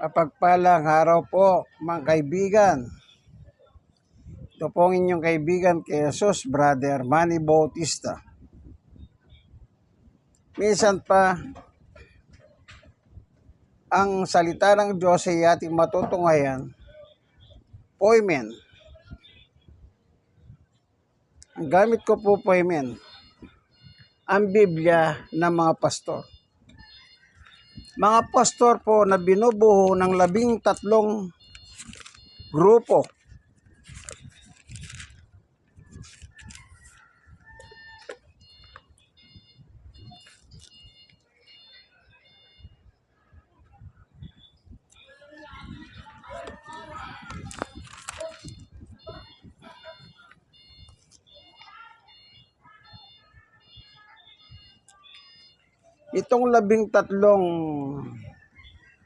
Mapagpalang araw po mga kaibigan. Ito po ang inyong kaibigan kay Jesus, Brother Manny Bautista. Minsan pa, ang salita ng Diyos ay ating matutunghayan, poimen. Ang gamit ko po poimen, ang Biblia ng mga pastor mga pastor po na binubuo ng labing tatlong grupo. Itong labing tatlong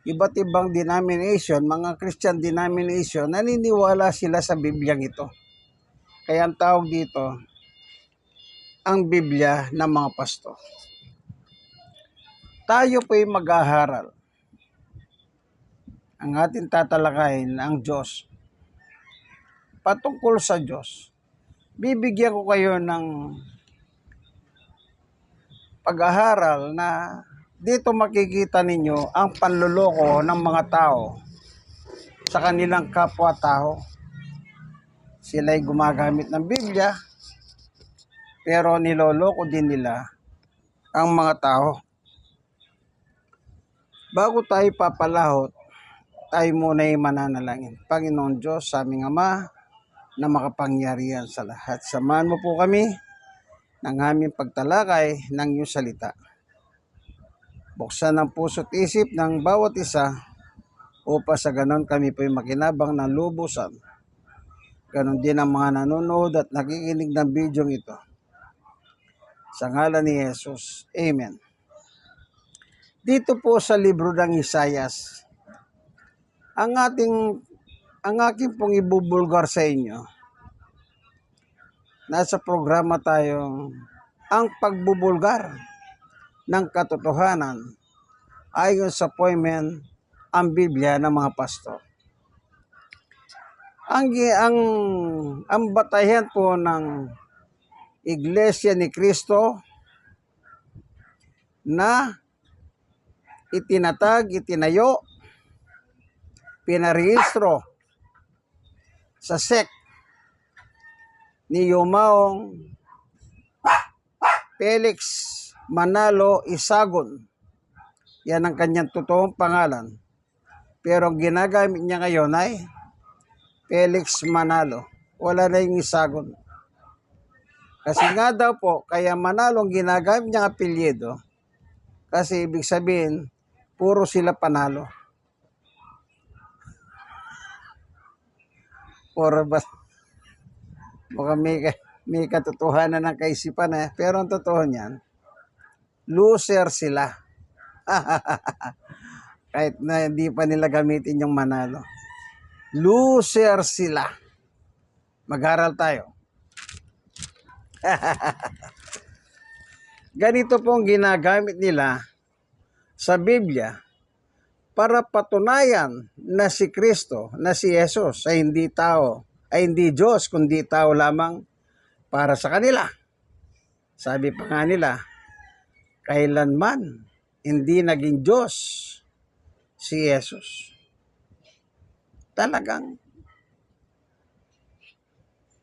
iba't ibang denomination, mga Christian denomination, naniniwala sila sa Bibliang ito. Kaya ang tawag dito, ang Biblia ng mga pastor. Tayo po'y mag-aharal. Ang ating tatalakayin ang Diyos. Patungkol sa Diyos. Bibigyan ko kayo ng pag-aharal na dito makikita ninyo ang panluloko ng mga tao sa kanilang kapwa-tao. Sila'y gumagamit ng Biblia, pero niloloko din nila ang mga tao. Bago tayo papalahot, tayo muna ay mananalangin. Panginoon Diyos, sa aming Ama, na makapangyarihan sa lahat. Samahan mo po kami ng aming pagtalakay ng iyong salita. Buksan ang puso't isip ng bawat isa upang sa ganon kami po'y makinabang ng lubusan. Ganon din ang mga nanonood at nakikinig ng video ito. Sa ngalan ni Jesus. Amen. Dito po sa libro ng Isayas, ang ating ang aking pong ibubulgar sa inyo nasa programa tayong ang pagbubulgar ng katotohanan ayon sa poemen ang Biblia ng mga pastor. Ang ang ang batayan po ng Iglesia ni Kristo na itinatag, itinayo, pinarehistro sa SEC ni Yumaong Felix Manalo Isagon. Yan ang kanyang totoong pangalan. Pero ang ginagamit niya ngayon ay Felix Manalo. Wala na yung Isagon. Kasi nga daw po, kaya Manalo ang ginagamit niyang apelyido. Kasi ibig sabihin, puro sila panalo. Puro ba? Mukhang may, may katotohanan ng kaisipan eh. Pero ang totoo niyan, loser sila. Kahit na hindi pa nila gamitin yung manalo. Loser sila. Mag-aral tayo. Ganito pong ginagamit nila sa Biblia para patunayan na si Kristo, na si Jesus ay hindi tao, ay hindi Diyos, kundi tao lamang para sa kanila. Sabi pa nga nila, kailanman hindi naging Diyos si Jesus. Talagang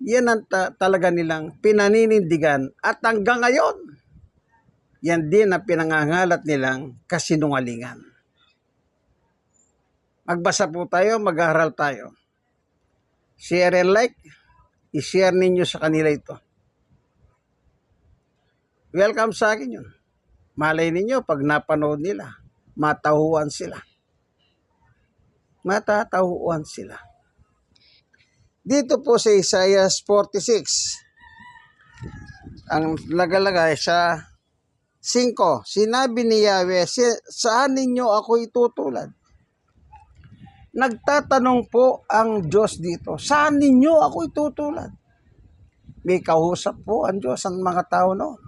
yan ang ta- talaga nilang pinaninindigan at hanggang ngayon, yan din ang pinangangalat nilang kasinungalingan. Magbasa po tayo, mag-aaral tayo. Share and like, i-share ninyo sa kanila ito. Welcome sa akin yun. Malay ninyo, pag napanood nila, matahuan sila. Matatahuan sila. Dito po sa Isaiah 46, ang nagalagay sa 5, sinabi ni Yahweh, "Si- saan ninyo ako itutulad? Nagtatanong po ang Diyos dito, saan ninyo ako itutulad? May kausap po ang Diyos ang mga tao noon.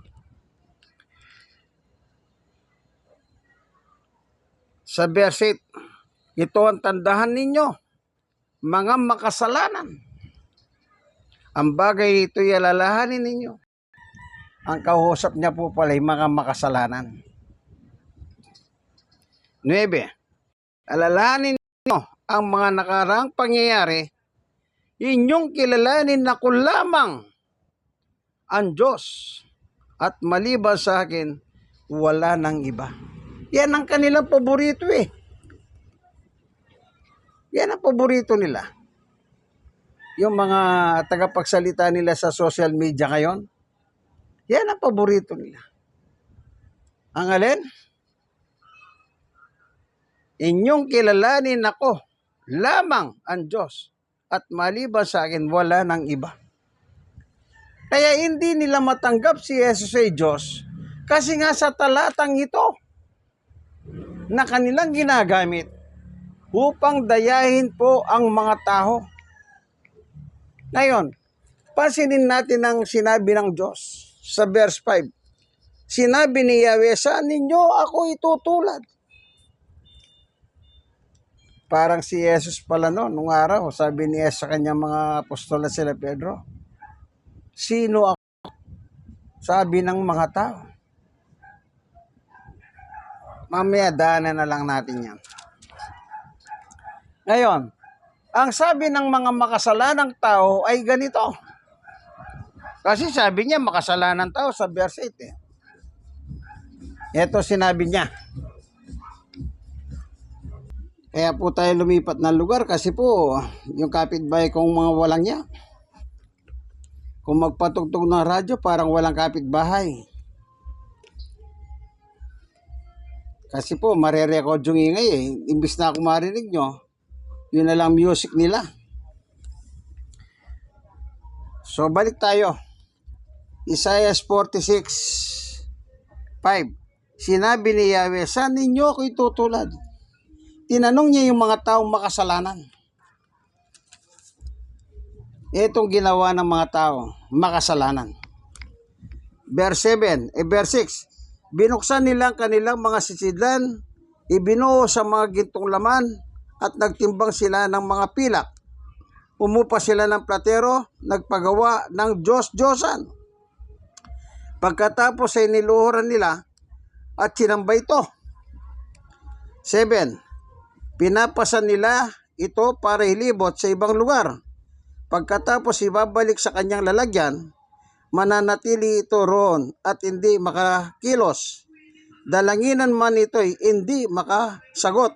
Sa verse 8, Ito ang tandahan ninyo, mga makasalanan. Ang bagay ito ay alalahanin ninyo. Ang kausap niya po pala ay mga makasalanan. 9. Alalahanin ninyo ang mga nakaraang pangyayari, inyong kilalanin na kung lamang ang Diyos at maliban sa akin, wala nang iba. Yan ang kanilang paborito eh. Yan ang paborito nila. Yung mga tagapagsalita nila sa social media ngayon, yan ang paborito nila. Ang alin? Inyong kilalanin ako, lamang ang Diyos, at maliban sa akin, wala nang iba. Kaya hindi nila matanggap si Jesus ay Diyos kasi nga sa talatang ito na kanilang ginagamit upang dayahin po ang mga tao. Ngayon, pansinin natin ang sinabi ng Diyos sa verse 5. Sinabi ni Yahweh, sa ninyo ako itutulad. Parang si Jesus pala no, nung araw, sabi ni Jesus sa kanyang mga apostol sila Pedro, Sino ako? Sabi ng mga tao. Mamaya daanan na lang natin yan. Ngayon, ang sabi ng mga makasalanang tao ay ganito. Kasi sabi niya makasalanan tao sa verse 8 eh. Ito sinabi niya. Kaya po tayo lumipat ng lugar kasi po yung kapitbahay kong mga walang niya. Kung magpatugtog ng radyo, parang walang kapitbahay. Kasi po, marerecord yung ingay eh. Imbis na ako marinig nyo, yun na lang music nila. So, balik tayo. Isaiah 46, 5. Sinabi ni Yahweh, saan ninyo ako itutulad? Tinanong niya yung mga taong makasalanan. Itong ginawa ng mga tao, makasalanan. Verse 7, eh verse 6, binuksan nila ang kanilang mga sisidlan, ibinuo sa mga gintong laman, at nagtimbang sila ng mga pilak. Umupa sila ng platero, nagpagawa ng Diyos-Diyosan. Pagkatapos ay niluhuran nila at sinamba ito. 7. Pinapasan nila ito para ilibot sa ibang lugar. Pagkatapos ibabalik sa kanyang lalagyan, mananatili ito roon at hindi makakilos. Dalanginan man ito'y hindi makasagot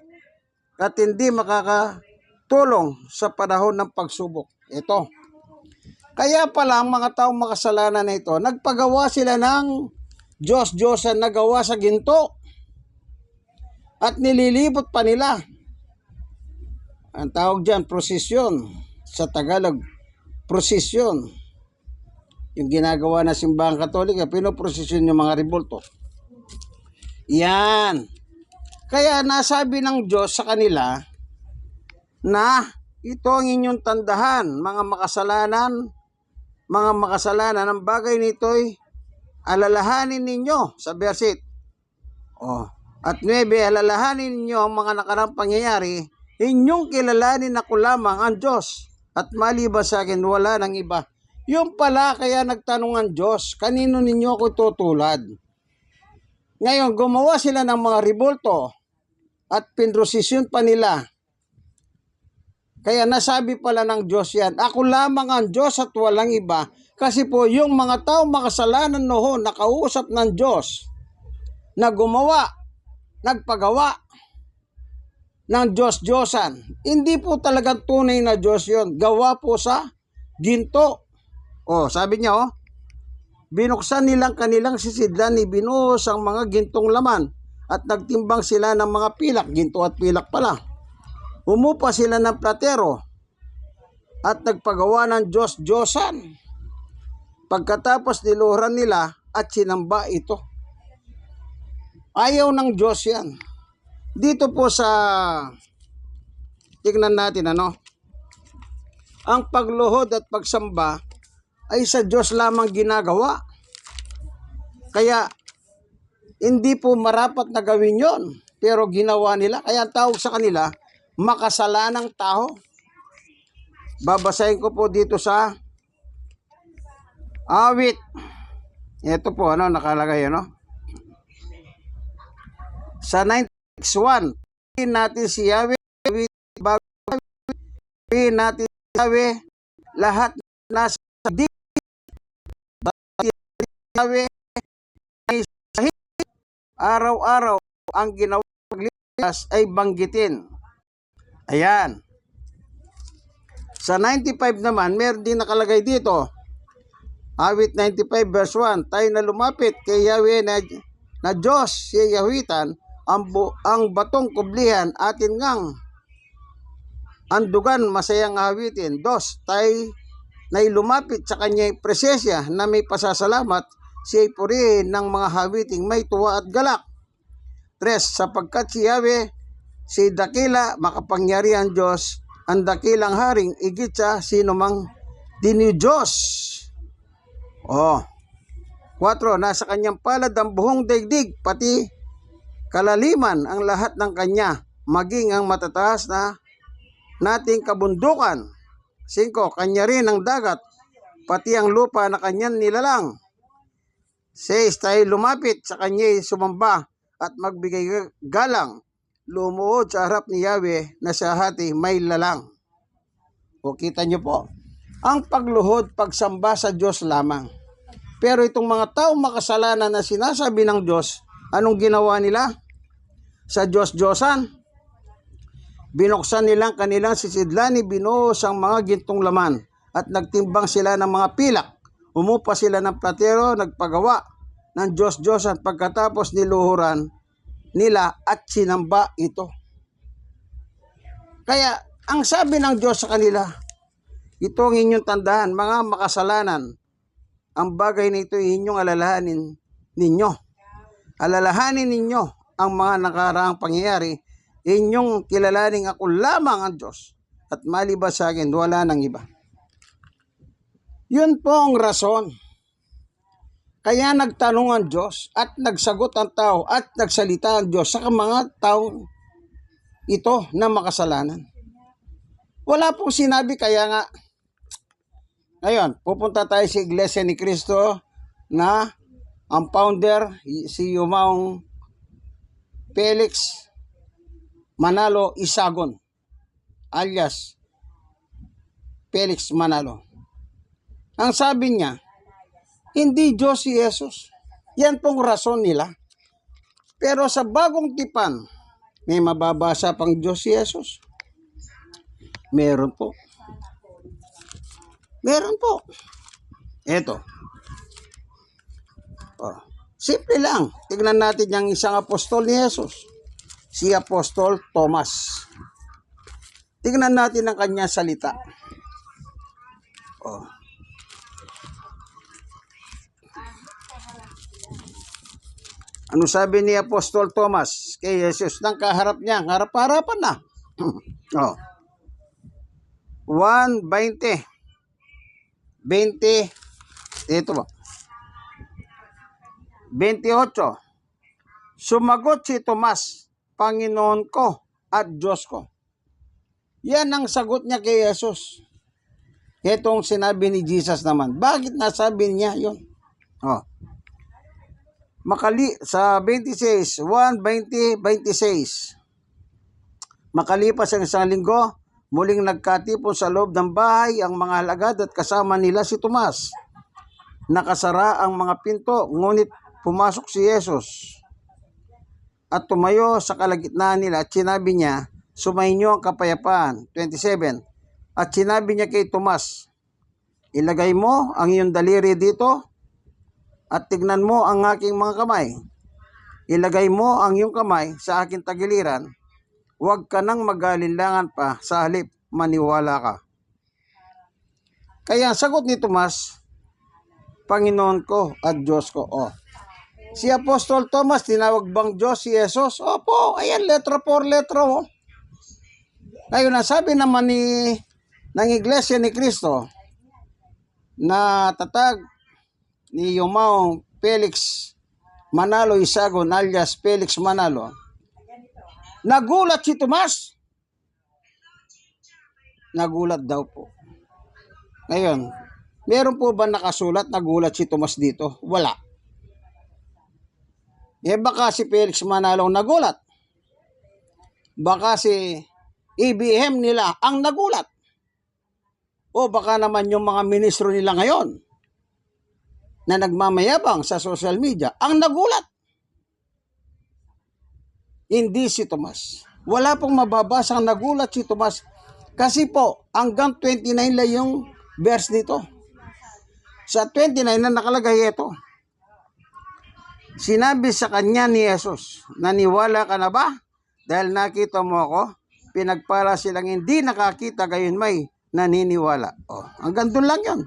at hindi makakatulong sa panahon ng pagsubok. Ito. Kaya pala ang mga taong makasalanan na ito, nagpagawa sila ng Diyos-Diyosan na gawa sa ginto at nililibot pa nila. Ang tawag dyan, prosesyon. Sa Tagalog, prosesyon. Yung ginagawa na simbahan katolika, pinoprosesyon yung mga revolto. Yan. Kaya nasabi ng Diyos sa kanila na ito ang inyong tandahan, mga makasalanan, mga makasalanan, ang bagay nito'y alalahanin ninyo sa verse 8. Oh. At 9, alalahanin ninyo ang mga nakarang pangyayari, inyong kilalanin ako lamang ang Diyos at maliban sa akin wala nang iba. Yung pala kaya nagtanong ang Diyos, kanino ninyo ako tutulad? Ngayon, gumawa sila ng mga revolto at pinrosisyon pa nila. Kaya nasabi pala ng Diyos yan, ako lamang ang Diyos at walang iba. Kasi po yung mga tao makasalanan noon, nakausap ng Diyos, na gumawa, nagpagawa ng Diyos-Diyosan. Hindi po talagang tunay na Diyos yon Gawa po sa ginto. Oh, sabi niya oh, binuksan nilang kanilang sisidlan ni binuhos ang mga gintong laman at nagtimbang sila ng mga pilak, ginto at pilak pala. Umupa sila ng platero at nagpagawa ng Diyos-Diyosan. Pagkatapos niluhuran nila at sinamba ito. Ayaw ng Diyos yan. Dito po sa tignan natin ano. Ang pagluhod at pagsamba ay sa Diyos lamang ginagawa. Kaya hindi po marapat na gawin yon pero ginawa nila. Kaya tawag sa kanila, makasalanang tao. Babasahin ko po dito sa awit. Ito po, ano, nakalagay, ano? Sa 96.1, piliin natin si Yahweh, bago piliin natin si Yahweh, lahat nasa di Yahweh. Araw-araw ang ginawa pagliligtas ay banggitin. Ayan. Sa 95 naman, meron din nakalagay dito. Awit 95 verse 1, tayo na lumapit kay Yahweh na, na Diyos si Yahuitan, ang, ang batong kublihan atin ngang andugan masayang awitin. Dos, tayo na lumapit sa kanyang presensya na may pasasalamat siya purihin ng mga hawiting may tuwa at galak. Tres, sapagkat si Yahweh, si dakila makapangyarihan Diyos, ang dakilang haring igit sa sino mang dini Diyos. Oh. 4. Nasa kanyang palad ang buhong daigdig, pati kalaliman ang lahat ng kanya, maging ang matataas na nating kabundukan. 5. Kanya rin ang dagat, pati ang lupa na kanyan nilalang. 6. Tayo lumapit sa kanya sumamba at magbigay galang, lumuhod sa harap ni Yahweh na sa hati may lalang. O kita nyo po, ang pagluhod, pagsamba sa Diyos lamang. Pero itong mga taong makasalanan na sinasabi ng Diyos, anong ginawa nila? Sa Diyos-Diyosan, binuksan nilang kanilang sisidlani, binuhos ang mga gintong laman, at nagtimbang sila ng mga pilak. Umupa sila ng platero, nagpagawa ng Diyos-Diyosan pagkatapos niluhuran nila at sinamba ito. Kaya, ang sabi ng Diyos sa kanila, ito ang inyong tandaan, mga makasalanan, ang bagay na ito ay inyong alalahanin ninyo. Alalahanin ninyo ang mga nakaraang pangyayari, inyong kilalaning ako lamang ang Diyos at maliban sa akin, wala nang iba. Yun po ang rason. Kaya nagtanong ang Diyos at nagsagot ang tao at nagsalita ang Diyos sa mga taong ito na makasalanan. Wala pong sinabi kaya nga ngayon, pupunta tayo sa Iglesia ni Cristo na ang founder, si Yumaong Felix Manalo Isagon, alias Felix Manalo. Ang sabi niya, hindi Diyos si Jesus. Yan pong rason nila. Pero sa bagong tipan, may mababasa pang Diyos si Jesus. Meron po. Meron po. Ito. Oh. Simple lang. Tignan natin yung isang apostol ni Jesus. Si Apostol Thomas. Tignan natin ang kanya salita. Oh. Ano sabi ni Apostol Thomas kay Jesus nang kaharap niya? Harap-harapan na. oh. 1.20 20 ito ba 28 Sumagot si Tomas Panginoon ko at Diyos ko Yan ang sagot niya kay Jesus Itong sinabi ni Jesus naman Bakit nasabi niya yon? Oh. Makali sa 26 1 20 26 Makalipas ang isang linggo Muling nagkatipon sa loob ng bahay ang mga alagad at kasama nila si Tomas. Nakasara ang mga pinto, ngunit pumasok si Yesus. At tumayo sa kalagitnaan nila at sinabi niya, sumainyo ang kapayapaan. 27. At sinabi niya kay Tomas, ilagay mo ang iyong daliri dito at tignan mo ang aking mga kamay. Ilagay mo ang iyong kamay sa aking tagiliran huwag ka nang magalinlangan pa sa halip maniwala ka. Kaya sagot ni Tomas, Panginoon ko at Diyos ko. Oh. Si Apostol Thomas, tinawag bang Diyos si Jesus? Opo, ayan, letra por letra. Oh. Ngayon, nasabi naman ni ng Iglesia ni Cristo na tatag ni Yumao Felix Manalo Isagon alias Felix Manalo Nagulat si Tomas. Nagulat daw po. Ngayon, meron po ba nakasulat nagulat si Tomas dito? Wala. Eh baka si Felix Manalo ang nagulat. Baka si EBM nila ang nagulat. O baka naman yung mga ministro nila ngayon na nagmamayabang sa social media ang nagulat. Hindi si Tomas. Wala pong mababasa ang nagulat si Tomas kasi po hanggang 29 lang yung verse nito. Sa 29 na nakalagay ito. Sinabi sa kanya ni Jesus, naniwala ka na ba? Dahil nakita mo ako, pinagpala silang hindi nakakita gayon may naniniwala. Oh, hanggang doon lang yun.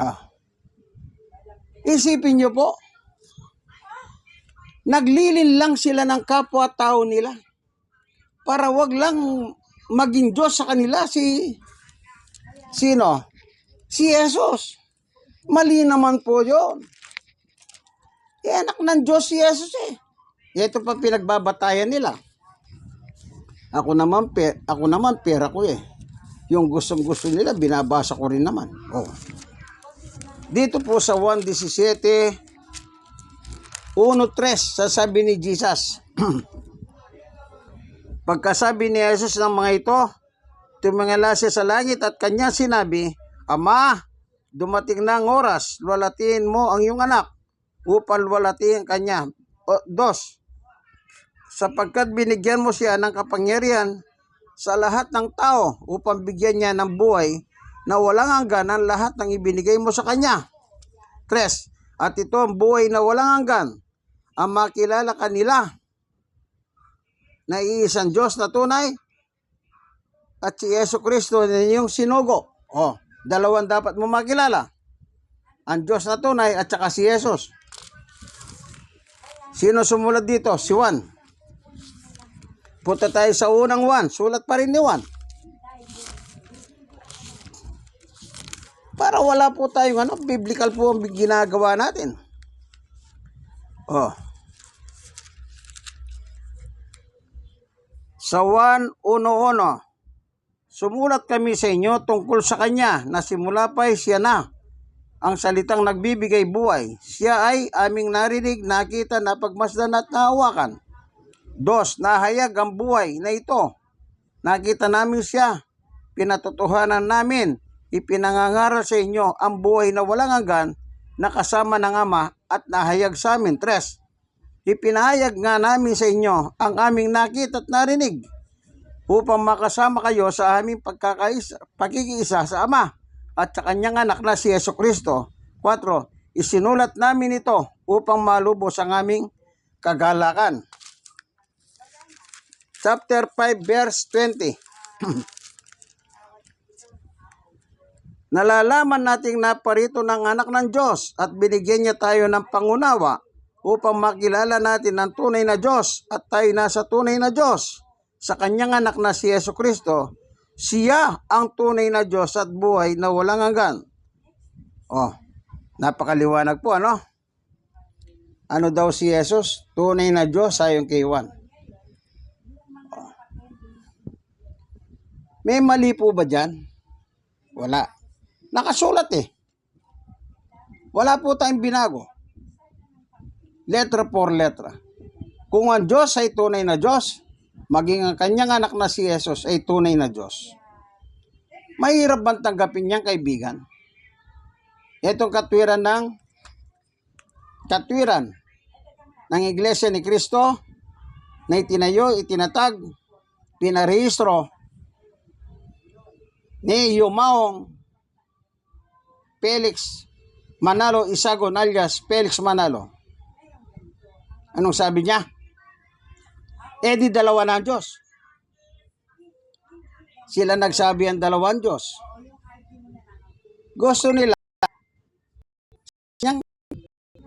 Ah. Isipin nyo po, naglilin lang sila ng kapwa-tao nila para wag lang maging Diyos sa kanila si sino? Si Jesus. Mali naman po yun. Eh, anak ng Diyos si Jesus eh. Ito pa pinagbabatayan nila. Ako naman, pe, ako naman pera ko eh. Yung gustong gusto nila, binabasa ko rin naman. Oh. Dito po sa 1.17, 1.3, sasabi ni Jesus, Pagkasabi ni Jesus ng mga ito, tumingala siya sa langit at kanya sinabi, Ama, dumating na ang oras, luwalatiin mo ang iyong anak upang luwalatiin kanya. O, dos, sapagkat binigyan mo siya ng kapangyarihan sa lahat ng tao upang bigyan niya ng buhay na walang hanggan ang lahat ng ibinigay mo sa kanya. Tres, at ito ang buhay na walang hanggan, ang makilala kanila na iisang Diyos na tunay at si Yeso Kristo na yung sinugo. Oh, dalawang dapat mo makilala. Ang Diyos na tunay at saka si Yesus. Sino sumulat dito? Si Juan. Punta tayo sa unang Juan. Sulat pa rin ni Juan. Para wala po tayong ano, biblical po ang ginagawa natin. Oh. Sa 1.1.1, sumulat kami sa inyo tungkol sa Kanya na simula pa ay siya na ang salitang nagbibigay buhay. Siya ay aming narinig, nakita, napagmasdan at nahawakan. Dos, nahayag ang buhay na ito. Nakita namin siya. Pinatotohanan namin. Ipinangangaral sa inyo ang buhay na walang hanggan na kasama ng Ama at nahayag sa amin. Tres, ipinahayag nga namin sa inyo ang aming nakita at narinig upang makasama kayo sa aming pagkakaisa, pagkikiisa sa Ama at sa kanyang anak na si Yeso Kristo. 4. Isinulat namin ito upang malubos ang aming kagalakan. Chapter 5 verse 20. Nalalaman nating naparito ng anak ng Diyos at binigyan niya tayo ng pangunawa upang makilala natin ang tunay na Diyos at tayo nasa tunay na Diyos. Sa kanyang anak na si Yeso Kristo, siya ang tunay na Diyos at buhay na walang hanggan. Oh, napakaliwanag po ano? Ano daw si Jesus? Tunay na Diyos ayon kay Juan. Oh. May mali po ba dyan? Wala. Nakasulat eh. Wala po tayong binago. Letra por letra. Kung ang Diyos ay tunay na Diyos, maging ang kanyang anak na si Jesus ay tunay na Diyos. Mahirap bang tanggapin niyang kaibigan? Itong katwiran ng katwiran ng Iglesia ni Kristo na itinayo, itinatag, pinarehistro ni Yumaong Felix Manalo Isagon alias Felix Manalo. Anong sabi niya? Eh di dalawa na Diyos. Sila nagsabi ang dalawang Diyos. Gusto nila niyang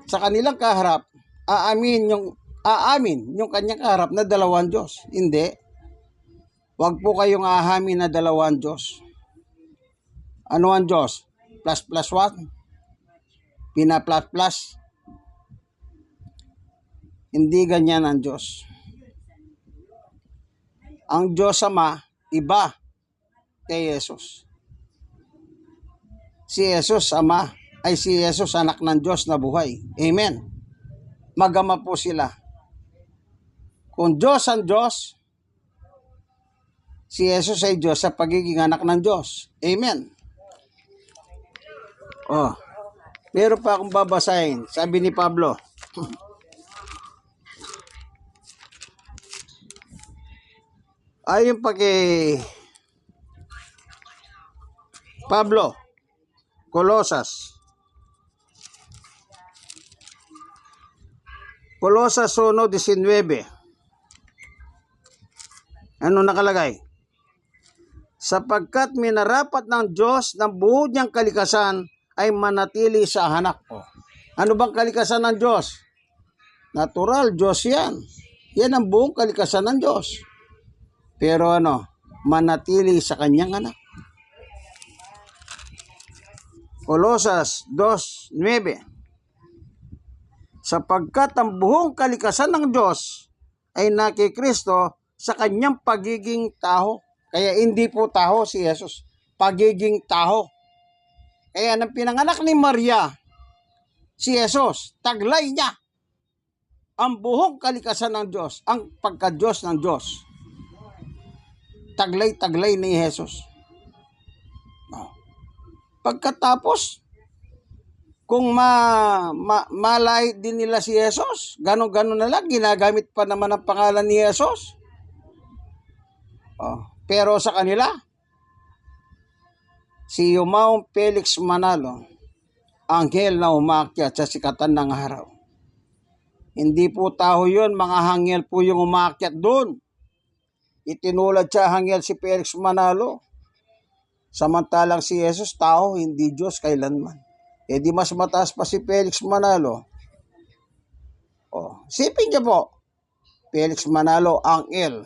sa kanilang kaharap aamin yung aamin yung kanyang kaharap na dalawang Diyos. Hindi. Huwag po kayong aamin na dalawang Diyos. Ano ang Diyos? Plus plus what? Pina plus plus? Hindi ganyan ang Diyos. Ang Diyos Ama, iba. kay Jesus. Si Jesus Ama ay si Jesus anak ng Diyos na buhay. Amen. Magama po sila. Kung Diyos ang Diyos, si Jesus ay Diyos sa pagiging anak ng Diyos. Amen. Oh. Meron pa akong babasahin. Sabi ni Pablo. Ayon pa kay Pablo, Colosas. Colosas 1.19. Ano nakalagay? Sapagkat minarapat ng Diyos ng buod niyang kalikasan ay manatili sa hanak ko. Ano bang kalikasan ng Diyos? Natural, Diyos yan. Yan ang buong kalikasan ng Diyos. Pero ano, manatili sa kanyang anak. Kolosas 2.9 Sapagkat ang buong kalikasan ng Diyos ay nakikristo sa kanyang pagiging taho. Kaya hindi po taho si Jesus. Pagiging taho. Kaya nang pinanganak ni Maria, si Jesus, taglay niya ang buong kalikasan ng Diyos, ang pagka-Diyos ng Diyos. Taglay-taglay ni Jesus. Oh. Pagkatapos, kung ma, ma, malay din nila si Jesus, gano'n-gano'n na lang, ginagamit pa naman ang pangalan ni Jesus. Oh. Pero sa kanila, si Yumaong Felix Manalo, anghel na umakyat sa sikatan ng araw. Hindi po tao yun, mga hangel po yung umakyat doon. Itinulad siya hangel si Felix Manalo. Samantalang si Jesus, tao, hindi Diyos kailanman. E di mas mataas pa si Felix Manalo. Oh, sipin niyo po, Felix Manalo, angel.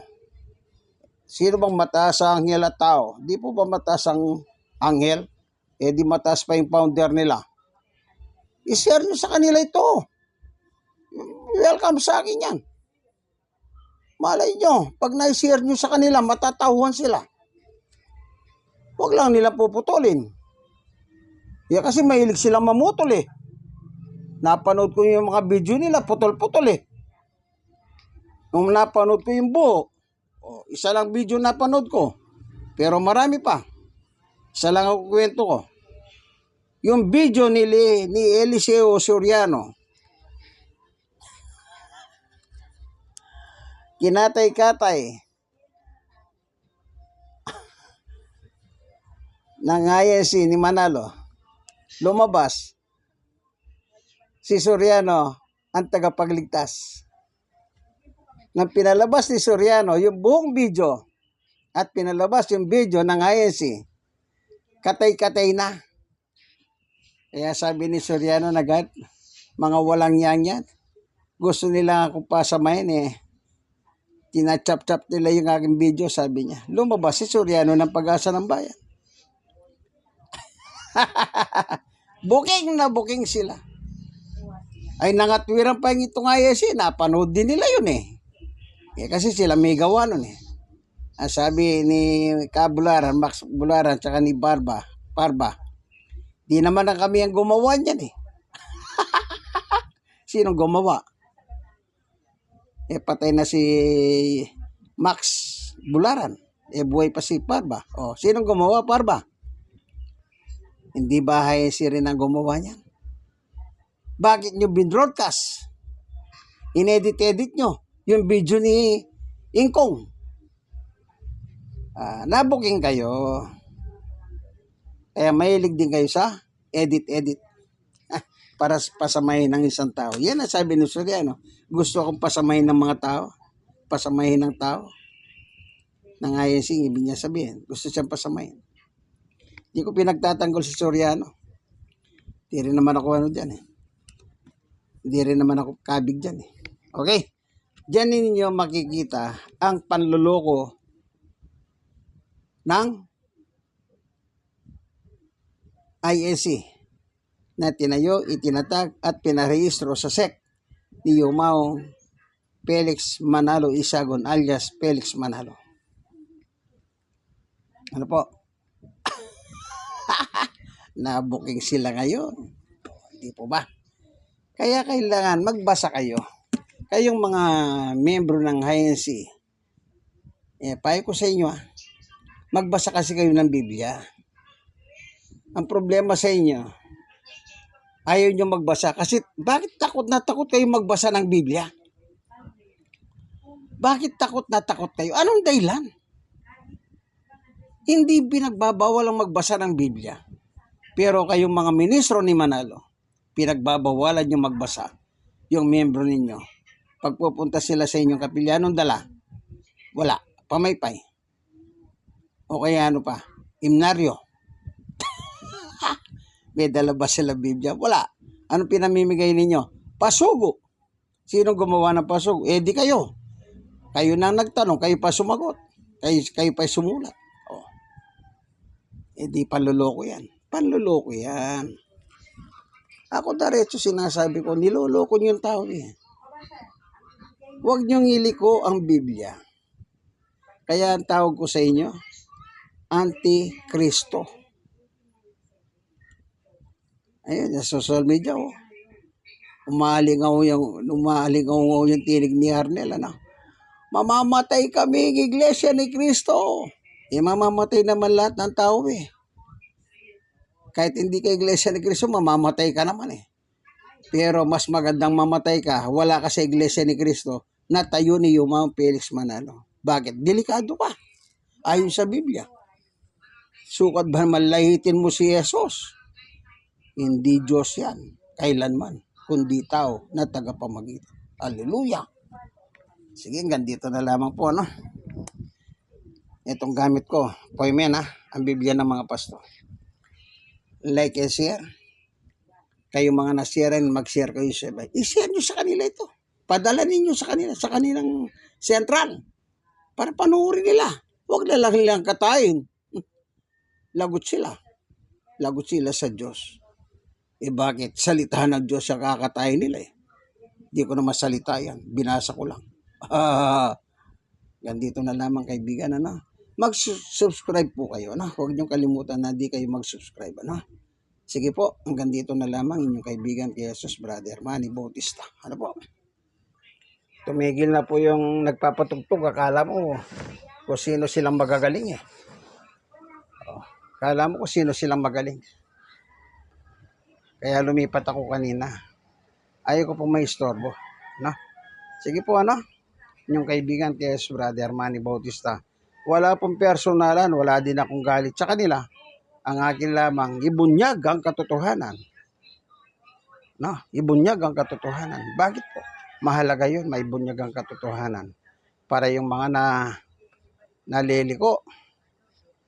Sino bang mataas sa anghel at tao? Di po ba mataas ang anghel? Eh di mataas pa yung founder nila. I-share nyo sa kanila ito. Welcome sa akin yan. Malay nyo, pag na-share nyo sa kanila, matatahuan sila. Huwag lang nila puputulin. Yeah, kasi mahilig silang mamutol eh. Napanood ko yung mga video nila, putol-putol eh. Nung napanood ko yung buo, oh, isa lang video napanood ko. Pero marami pa. Isa lang ang kwento ko. Yung video ni, ni Eliseo Soriano, kinatay-katay ng ISC ni Manalo, lumabas si Soriano ang tagapagligtas. Nang pinalabas ni Soriano yung buong video at pinalabas yung video ng ISC, katay-katay na. Kaya sabi ni Soriano nagad, mga walang yang yan. Gusto nila ako pasamahin eh tinachap-chap nila yung aking video, sabi niya. Lumabas si Soriano ng pag-asa ng bayan. booking na booking sila. Ay nangatwiran pa yung itong ISC, napanood din nila yun eh. eh kasi sila may gawa nun eh. Ang sabi ni Kabularan, Max Bularan, tsaka ni Barba, Barba, di naman na kami ang gumawa niyan eh. Sinong gumawa? Eh patay na si Max Bularan. Eh buhay pa si Parba. O, sinong gumawa Parba? Hindi ba si rin ang gumawa niyan? Bakit nyo bin-broadcast? Inedit-edit nyo yung video ni Ingkong. Ah, nabuking kayo. Kaya mahilig din kayo sa edit-edit para pasamahin ng isang tao. Yan ang sabi ni Soriano. Gusto akong pasamahin ng mga tao. Pasamahin ng tao. Nang ISing, ibig niya sabihin. Gusto siyang pasamahin. Hindi ko pinagtatanggol si Soriano. Hindi rin naman ako ano dyan eh. Hindi rin naman ako kabig dyan eh. Okay? Diyan ninyo makikita ang panluloko ng ISC na tinayo, itinatag at pinarehistro sa SEC ni Yumao Felix Manalo Isagon alias Felix Manalo. Ano po? na booking sila ngayon. Di po ba? Kaya kailangan magbasa kayo. Kayong mga membro ng HNC, eh, payo ko sa inyo ah, magbasa kasi kayo ng Biblia. Ang problema sa inyo, ayaw nyo magbasa. Kasi bakit takot na takot kayo magbasa ng Biblia? Bakit takot na takot kayo? Anong dahilan? Hindi pinagbabawal ang magbasa ng Biblia. Pero kayong mga ministro ni Manalo, pinagbabawalan nyo magbasa yung membro ninyo. Pagpupunta sila sa inyong kapilya, anong dala? Wala. Pamaypay. O kaya ano pa? Imnaryo. May dala ba sila Biblia? Wala. Anong pinamimigay ninyo? Pasugo. Sino gumawa ng pasugo? Eh di kayo. Kayo na nagtanong, kayo pa sumagot. Kayo, kayo pa sumulat. Oh. Eh di panluloko yan. Panluloko yan. Ako diretso sinasabi ko, niloloko niyo yung tao eh. Huwag niyong iliko ang Biblia. Kaya ang tawag ko sa inyo, Antikristo. Ayun, sa social media, oh. Umalingaw yung, umalingaw yung tinig ni Arnel, ano? Mamamatay kami, iglesia ni Kristo. Eh, mamamatay naman lahat ng tao eh. Kahit hindi ka iglesia ni Kristo, mamamatay ka naman eh. Pero mas magandang mamatay ka, wala ka sa iglesia ni Kristo, na tayo ni Yumang Felix Manalo. Bakit? Delikado ka. Ayon sa Biblia. Sukat ba malahitin mo si Jesus? Hindi Diyos yan. Kailanman. Kundi tao na tagapamagitan. Hallelujah. Sige, hanggang dito na lamang po, no? Itong gamit ko, poimen, ha? Ang Biblia ng mga pastor. Like and share. Kayo mga na-share and mag-share kayo sa iba. I-share nyo sa kanila ito. Padala ninyo sa kanila, sa kanilang central. Para panuorin nila. Huwag na lang nilang katayin. Lagot sila. Lagot sila sa Diyos. Eh bakit? Salita ng Diyos ang kakatayin nila eh. Hindi ko na masalita yan. Binasa ko lang. Ah, Gandito na lamang kaibigan, ano? Mag-subscribe po kayo, ano? Huwag niyong kalimutan na di kayo mag-subscribe, ano? Sige po, hanggang dito na lamang inyong kaibigan kay Jesus Brother Manny Bautista. Ano po? Tumigil na po yung nagpapatugtog. Akala mo kung sino silang magagaling eh. Oh, akala mo kung sino silang magaling. Kaya lumipat ako kanina. Ayaw ko pong may istorbo. No? Sige po ano? Inyong kaibigan kay Jesus Brother Manny Bautista. Wala pong personalan, wala din akong galit sa kanila. Ang akin lamang, ibunyag ang katotohanan. No, ibunyag ang katotohanan. Bakit po? Mahalaga yun, may bunyag ang katotohanan. Para yung mga na naliliko,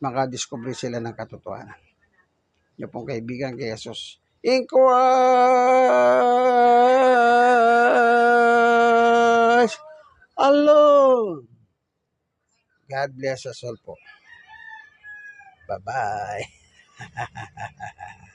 makadiscover sila ng katotohanan. Yung pong kaibigan kay Jesus. Inquires alone. God bless us all po. Bye-bye.